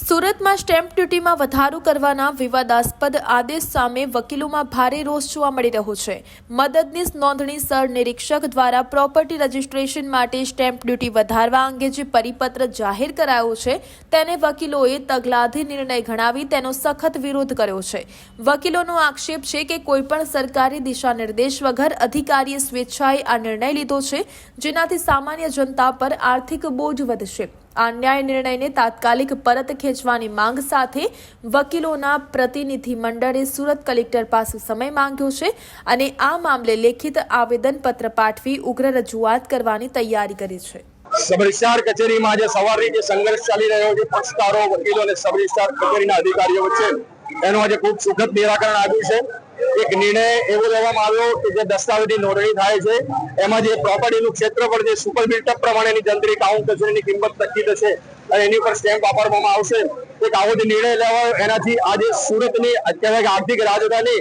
સુરતમાં સ્ટેમ્પ ડ્યુટીમાં વધારો કરવાના વિવાદાસ્પદ આદેશ સામે વકીલોમાં ભારે રોષ જોવા મળી રહ્યો છે. મદદનીશ નોંધણી સર નિરીક્ષક દ્વારા પ્રોપર્ટી રજિસ્ટ્રેશન માટે સ્ટેમ્પ ડ્યુટી વધારવા અંગે જે પરિપત્ર જાહેર કરાયો છે, તેને વકીલોએ તગલાધી નિર્ણય ગણાવી તેનો સખત વિરોધ કર્યો છે. વકીલોનો આક્ષેપ છે કે કોઈપણ સરકારી દિશા નિર્દેશ વગર અધિકારીએ સ્વેચ્છાએ આ નિર્ણય લીધો છે, જેનાથી સામાન્ય જનતા પર આર્થિક બોજ વધશે. આ ન્યાય નિર્ણયને તાત્કાલિક પરત ખેંચવાની માંગ સાથે વકીલોના પ્રતિનિધિ મંડળે સુરત કલેક્ટર પાસે સમય માંગ્યો છે અને આ મામલે લેખિત આવેદનપત્ર પાઠવી ઉગ્ર રજૂઆત કરવાની તૈયારી કરી છે. સબ કચેરીમાં આજે સવારથી જે સંઘર્ષ ચાલી રહ્યો છે, પક્ષકારો, વકીલો અને સબ કચેરીના અધિકારીઓ વચ્ચે, એનું આજે ખૂબ સુખદ નિરાકરણ આવ્યું છે. એક નિર્ણય એવો લેવામાં આવ્યો કે જે દસ્તાવેજી નોંધણી થાય છે. એમાં જે પ્રોપર્ટીનું ક્ષેત્રફળ જે સુપર બિલ્ટઅપ પ્રમાણેની જંત્રી ટાઉન કચેરીની કિંમત નક્કી થશે અને એની ઉપર સ્ટેમ્પ વાપરવામાં આવશે. એક આવો જે નિર્ણય લેવાયો. એનાથી આજે સુરતની અત્યારે આર્થિક રાજધાની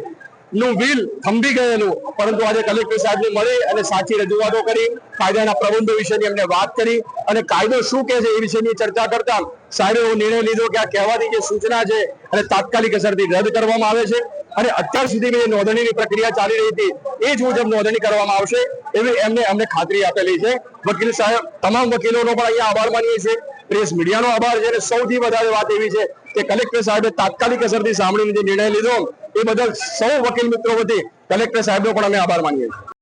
નું વિલ થંભી ગયેલું. પરંતુ આજે કલેક્ટર સાહેબને મળી અને સાચી રજૂઆતો કરી, કાયદાના પ્રબંધો વિશેની એમને વાત કરી અને કાયદો શું કહે છે એ વિશેની ચર્ચા કરતા સાહેબે એવો નિર્ણય લીધો કે આ કહેવાની જે સૂચના છે અને તાત્કાલિક અસરથી રદ કરવામાં આવે છે. અને અત્યાર સુધી જે નોંધણીની પ્રક્રિયા ચાલી રહી હતી, એ જ મુજબ નોંધણી કરવામાં આવશે એવી એમને અમને ખાતરી આપેલી છે. વકીલ સાહેબ, તમામ વકીલોનો પણ અહીંયા આભાર માનીએ છીએ. પ્રેસ મીડિયાનો આભાર છે અને સૌથી વધારે વાત એવી છે કે કલેક્ટર સાહેબે તાત્કાલિક અસરથી સાંભળીને જે નિર્ણય લીધો, એ બદલ સૌ વકીલ મિત્રો વતી કલેક્ટર સાહેબનો પણ અમે આભાર માનીએ છીએ.